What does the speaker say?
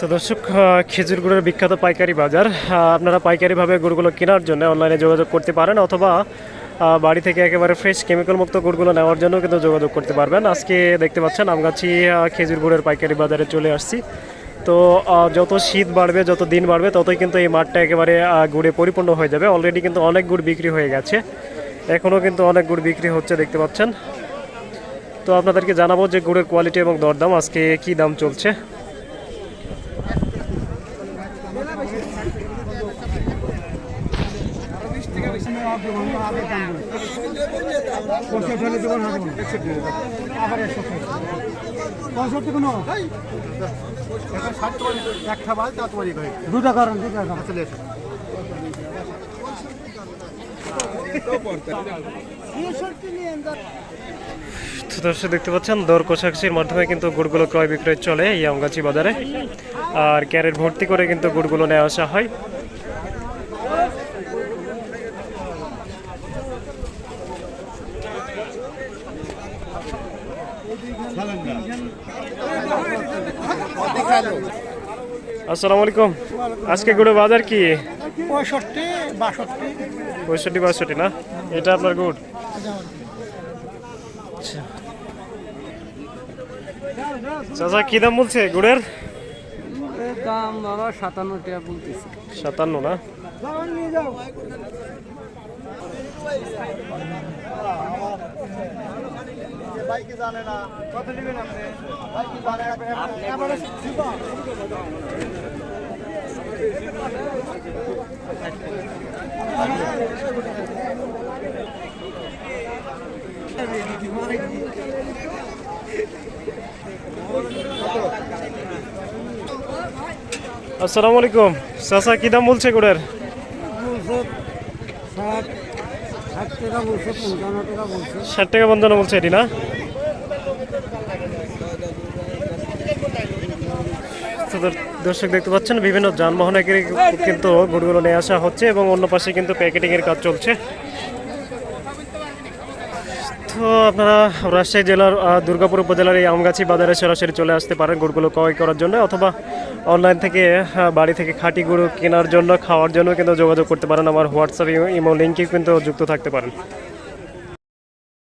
তো দর্শক খেজুর গুড়ের বিখ্যাত পাইকারি বাজার। আপনারা পাইকারিভাবে গুড়গুলো কেনার জন্য অনলাইনে যোগাযোগ করতে পারেন অথবা বাড়ি থেকে একেবারে ফ্রেশ কেমিক্যাল মুক্ত গুড়গুলো নেওয়ার জন্য কিন্তু যোগাযোগ করতে পারবেন। আজকে দেখতে পাচ্ছেন, আমগাছি খেজুর গুড়ের পাইকারি বাজারে চলে আসছি। তো যত শীত বাড়বে, যত দিন বাড়বে, ততই কিন্তু এই মাঠটা একেবারে গুড়ে পরিপূর্ণ হয়ে যাবে। অলরেডি কিন্তু অনেক গুড় বিক্রি হয়ে গেছে। এখনও কিন্তু অনেক গুড় বিক্রি হচ্ছে, দেখতে পাচ্ছেন। তো আপনাদেরকে জানাব যে গুড়ের কোয়ালিটি এবং দরদাম, আজকে কি দাম চলছে। দুটা কারণ তো দর্শক দেখতে পাচ্ছেন, দর কোষাকষির মাধ্যমে কিন্তু গুড়গুলো ক্রয় বিক্রয় চলে এই আমগাছি বাজারে। আর ক্যারেট ভর্তি করে কিন্তু গুড়গুলো নিয়ে আসা হয়। আসসালামু আলাইকুম। আজকে গুড়ের বাজার কি? পঁয়ষট্টি বাষট্টি। পঁয়ষট্টি বাষট্টি না? এটা আপনার গুড়? আচ্ছা। চাচা কি দাম বলছে গুড়ের? দাম বাবা সাতান্ন টাকা বলতেছে। সাতান্ন না? নিয়ে যাও আসসালামু আলাইকুম। চাচা, কি দাম বলছে গুড়ের? ষাট টাকা পঞ্চান্ন বলছে এটি, না? দর্শক দেখতে পাচ্ছেন, বিভিন্ন যানবাহনে কিন্তু গুড়গুলো নিয়ে আসা হচ্ছে এবং অন্য পাশে কিন্তু প্যাকেটিং এর কাজ চলছে। তো আপনারা রাজশাহী জেলার দুর্গাপুর উপজেলার এই আমগাছি বাজারে সরাসরি চলে আসতে পারেন গুড়গুলো ক্রয় করার জন্য অথবা অনলাইন থেকে আহ, বাড়ি থেকে খাঁটি গুঁড়ো কেনার জন্য খাওয়ার জন্য কিন্তু যোগাযোগ করতে পারেন। আমার হোয়াটসঅ্যাপ ইমো লিঙ্কে কিন্তু যুক্ত থাকতে পারেন।